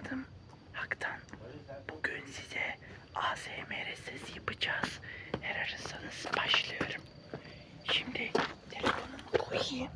adım Haktan. Bugün size ASMR sesi yapacağız. Eğer ararsanız başlıyorum. Şimdi telefonumu koyayım.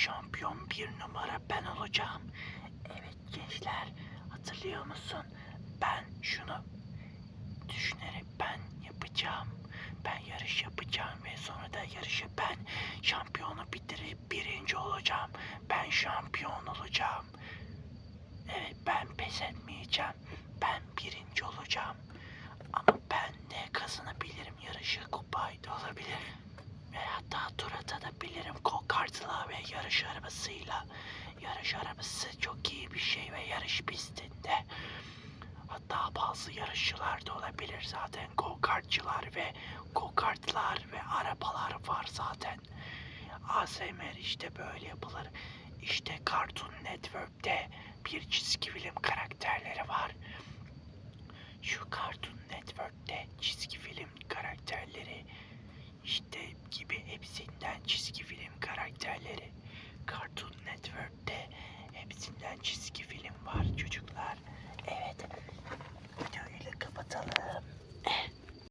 Şampiyon bir numara ben olacağım. Evet gençler hatırlıyor musun? Ben şunu düşünerek ben yapacağım. Ben yarış yapacağım ve sonra da yarışı ben şampiyonu bitirip birinci olacağım. Ben şampiyon olacağım. Evet ben pes etmeyeceğim. Ben birinci olacağım. Ama ben de kazanabilirim yarışı kupayı da olabilir. Ve hatta tur atabilirim go kartla ve yarış arabasıyla. Yarış arabası çok iyi bir şey ve yarış pistinde. Hatta bazı yarışçılar da olabilir zaten go kartçılar ve go kartlar ve arabalar var zaten. ASMR işte böyle yapılır. İşte Cartoon Network'te bir çizgi film karakterleri var. Şu Cartoon Network'te çizgi film karakterleri işte gibi hepsinden çizgi Cartoon Network'te hepsinden çizgi film var çocuklar. Evet